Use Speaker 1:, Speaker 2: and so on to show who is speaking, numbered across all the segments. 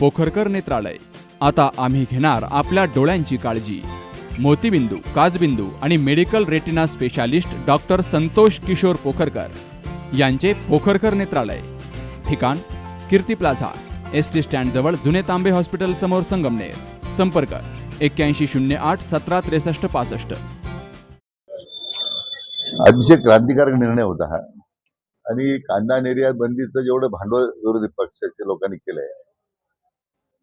Speaker 1: पोखरकर नेत्रालय. आता आम्ही घेणार आपल्या डोळ्यांची काळजी. मोतीबिंदू काजबिंदू आणि medical retina specialist doctor Santosh Kishor Pokharkar यांचे पोखरकर नेत्रालय. ठिकाण कीर्ती प्लाझा एस टी स्टँडजवळ जुने तांबे हॉस्पिटल समोर संगमनेर. संपर्क एक्क्याऐंशी शून्य आठ सतरा त्रेसष्ट पासष्ट.
Speaker 2: अतिशय क्रांतिकारक निर्णय होता हा. आणि कांदा निर्यात बंदीचं जेवढं भांडवल विरोधी पक्षाच्या लोकांनी केलंय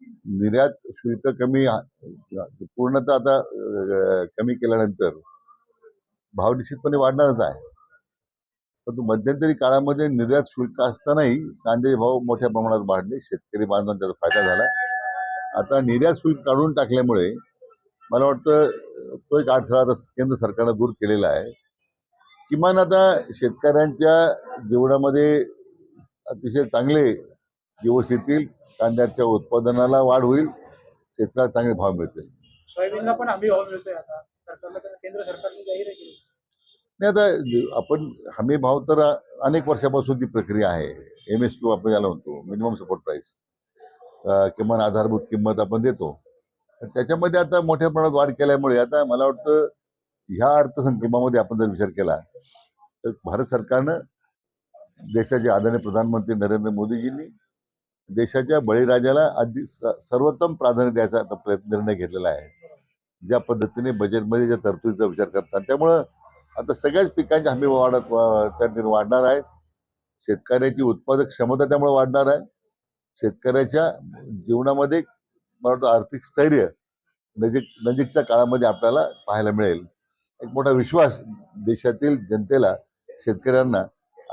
Speaker 2: निर्यात शुल्क कमी पूर्णतः आता कमी केल्यानंतर भाव निश्चितपणे वाढणारच आहे. परंतु मध्यंतरी काळामध्ये निर्यात शुल्क असतानाही कांद्याचे भाव मोठ्या प्रमाणात वाढले. शेतकरी बांधवांना त्याचा फायदा झाला आता निर्यात शुल्क काढून टाकल्यामुळे मला वाटतं तो एक अडथळा आता केंद्र सरकारनं दूर केलेला आहे. किमान आता शेतकऱ्यांच्या जीवनामध्ये अतिशय चांगले दिवस येतील कांद्याच्या उत्पादनाला वाढ होईल शेतकऱ्याला चांगले भाव मिळतील.
Speaker 3: सोयाबीनला पण हमी भाव मिळतोय आता. सरकारला केंद्र सरकारने जाहीर केली
Speaker 2: नाही? आता आपण हमी भाव तर अनेक वर्षापासून ती प्रक्रिया आहे. एम एस पी आपण याला म्हणतो मिनिमम सपोर्ट प्राईस किमान आधारभूत किंमत आपण देतो. त्याच्यामध्ये आता मोठ्या प्रमाणात वाढ केल्यामुळे आता मला वाटतं ह्या अर्थसंकल्पामध्ये आपण जर विचार केला तर भारत सरकारनं देशाचे आदरणीय प्रधानमंत्री नरेंद्र मोदीजींनी देशाच्या बळीराजाला आधी स- सर्वोत्तम प्राधान्य द्यायचा आता प्रयत्न निर्णय घेतलेला आहे. ज्या पद्धतीने बजेटमध्ये ज्या तरतुदीचा विचार करतात त्यामुळं आता सगळ्याच पिकांची हमी वाढत त्यातील वाढणार आहेत. शेतकऱ्याची उत्पादक क्षमता त्यामुळे वाढणार आहे. शेतकऱ्याच्या जीवनामध्ये मला वाटतं आर्थिक स्थैर्य नजीक नजीकच्या काळामध्ये आपल्याला पाहायला मिळेल. एक मोठा विश्वास देशातील जनतेला शेतकऱ्यांना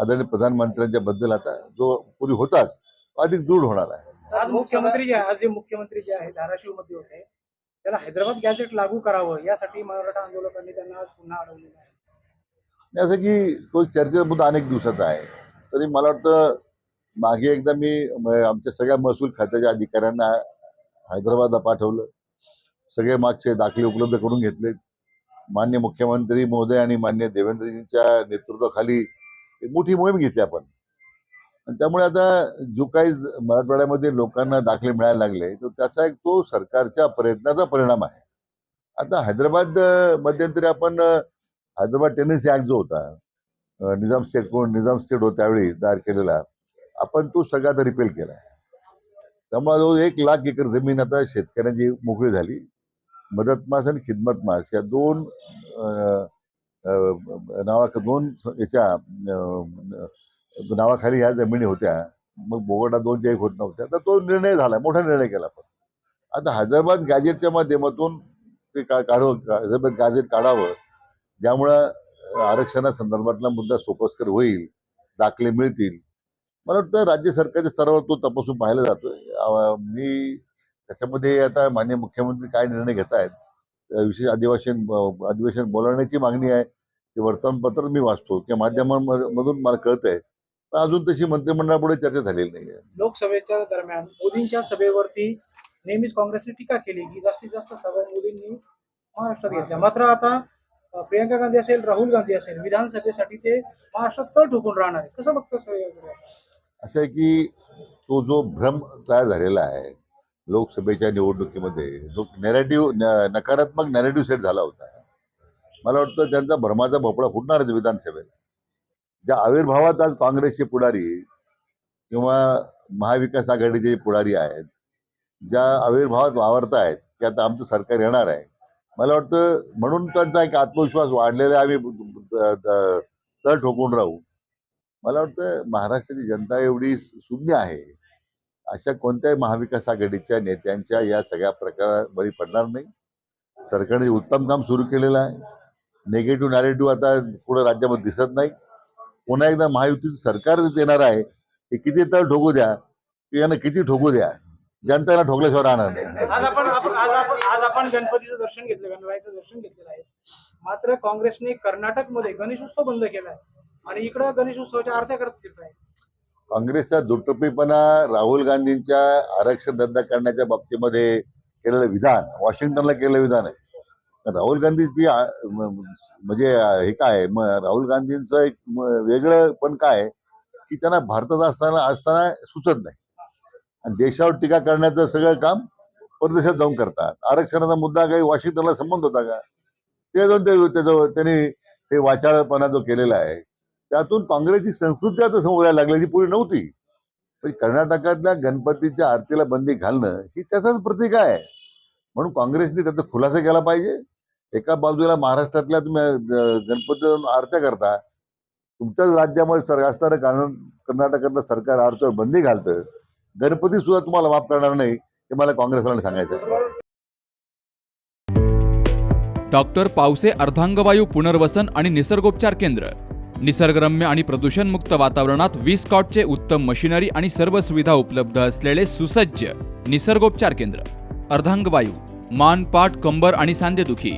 Speaker 2: आदरणीय प्रधानमंत्र्यांच्या बद्दल आता जो पूर्वी होताच अधिक दृढ होणार आहे.
Speaker 3: आज मुख्यमंत्री जे आहे आज जे मुख्यमंत्री जे आहे धाराशिवमध्ये होते त्याला हैदराबाद गॅजेट लागू करावं यासाठी मराठा आंदोलकांनी त्यांना आज पुन्हा अडवलेलं आहे.
Speaker 2: असं की तो चर्चेचा मुद्दा अनेक दिवसाचा आहे. तरी मला वाटतं मागे एकदा मी आमच्या सगळ्या महसूल खात्याच्या अधिकाऱ्यांना हैदराबादला पाठवलं. सगळे मागचे दाखले उपलब्ध करून घेतले. मान्य मुख्यमंत्री महोदय आणि मान्य देवेंद्रजींच्या नेतृत्वाखाली एक मोठी मोहीम घेतली आपण. त्यामुळे आता जो काही मराठवाड्यामध्ये लोकांना दाखले मिळायला लागले तर त्याचा एक तो सरकारच्या प्रयत्नाचा परिणाम आहे. आता हैदराबाद मध्यंतरी आपण हैदराबाद टेनिस ऍक्ट जो होता निजाम स्टेट कोण निजाम स्टेट होता त्यावेळी तयार केलेला आपण तो सगळा आता रिपेल केला त्यामुळे जो एक लाख एकर जमीन आता शेतकऱ्यांची मोकळी झाली. मदत मास आणि खिदमत मास या दोन नावा दोन याच्या नावाखाली ह्या जमिनी होत्या मग बोगटा दोनच्या एक होत नव्हत्या तर तो निर्णय झाला मोठा निर्णय केला आपण आता हैदराबाद गॅजेटच्या माध्यमातून ते का काढव हैदराबाद गॅजेट काढावं ज्यामुळं आरक्षणासंदर्भातला मुद्दा सोपस्कर होईल दाखले मिळतील. मला वाटतं राज्य सरकारच्या स्तरावर तो तपासून पाहिला जातोय. मी त्याच्यामध्ये आता मान्य मुख्यमंत्री काय निर्णय घेत आहेत विशेष अधिवेशन अधिवेशन बोलावण्याची मागणी आहे ते वर्तमानपत्र मी वाचतो किंवा माध्यमांमधून मला कळतंय. पण अजून तशी मंत्रिमंडळापुढे चर्चा झालेली नाही आहे
Speaker 3: लोकसभेच्या दरम्यान मोदींच्या सभेवरती नेहमीच काँग्रेसने टीका केली की जास्तीत जास्त सभा मोदींनी महाराष्ट्रात घेतल्या. मात्र आता अं, प्रियंका गांधी असेल राहुल गांधी असेल विधानसभेसाठी ते महाराष्ट्रात तळ ठोकून राहणार आहे. कसं बघतं सगळं
Speaker 2: असं आहे की तो जो भ्रम तयार झालेला आहे लोकसभेच्या निवडणुकीमध्ये जो नेरेटिव्ह नकारात्मक नेरेटिव्ह सेट झाला होता मला वाटतं त्यांचा भ्रमाचा भोपळा फुटणारच विधानसभेला. ज्या आविर्भावात आज काँग्रेसचे पुढारी किंवा महाविकास आघाडीचे पुढारी आहेत ज्या आविर्भावात वावरत आहेत की आता आमचं सरकार येणार आहे. मला वाटतं म्हणून त्यांचा एक आत्मविश्वास वाढलेला आहे आम्ही तळ ठोकून राहू. मला वाटतं महाराष्ट्राची जनता एवढी शून्य आहे. अशा कोणत्याही महाविकास आघाडीच्या नेत्यांच्या या सगळ्या प्रकारात बळी पडणार नाही. सरकारने उत्तम काम सुरू केलेलं आहे. निगेटिव्ह नॅरेटिव्ह आता पुढे राज्यामध्ये दिसत नाही. पुन्हा एकदा महायुतीचं सरकार येणार आहे हे किती तळ ठोकू द्या की यांना किती ठोकू द्या. जनतेला ठोकल्याशिवाय राहणार नाही.
Speaker 3: आज आपण आज आपण आज आपण गणपतीचं दर्शन घेतलं गणरायाचं दर्शन घेतलेलं आहे. मात्र काँग्रेसने कर्नाटकमध्ये गणेशोत्सव बंद केलाय आणि इकडं गणेशोत्सवाच्या आरत्या करत आहे.
Speaker 2: काँग्रेसचा दुटप्पीपणा राहुल गांधींच्या आरक्षण रद्द करण्याच्या बाबतीमध्ये केलेलं विधान वॉशिंग्टनला केलेलं विधान आहे. राहुल गांधीची म्हणजे हे काय आहे, मग राहुल गांधींचं एक वेगळं पण काय आहे की त्यांना भारतात असताना असताना सुचत नाही. आणि देशावर टीका करण्याचं सगळं काम परदेशात जाऊन करतात. आरक्षणाचा मुद्दा काही वॉशिंग्टनला संबंध होता का? ते जाऊन ते त्याचं त्यांनी हे वाचाळपणा जो केलेला आहे त्यातून काँग्रेसची संस्कृती आता समोर यायला लागली पूर्वी नव्हती. पण कर्नाटकातल्या गणपतीच्या आरतीला बंदी घालणं ही त्याचाच प्रतीक आहे. म्हणून काँग्रेसने त्याचा खुलासा केला पाहिजे. एका बाजूला महाराष्ट्रातल्या तुम्ही गणपती आरत्या करता तुमच्याच राज्यामध्ये सर असणारं कारण कर्नाटकातलं सरकार आरतीवर बंदी घालतं गणपती सुद्धा तुम्हाला माफ करणार नाही हे मला काँग्रेसला सांगायचं
Speaker 1: डॉक्टर पावसे अर्धांगवायू पुनर्वसन आणि निसर्गोपचार केंद्र. निसर्गरम्य आणि प्रदूषणमुक्त वातावरणात वीस कॉटचे उत्तम मशिनरी आणि सर्व सुविधा उपलब्ध असलेले सुसज्ज निसर्गोपचार केंद्र. अर्धांगवायू मान पाठ कंबर आणि सांधेदुखी.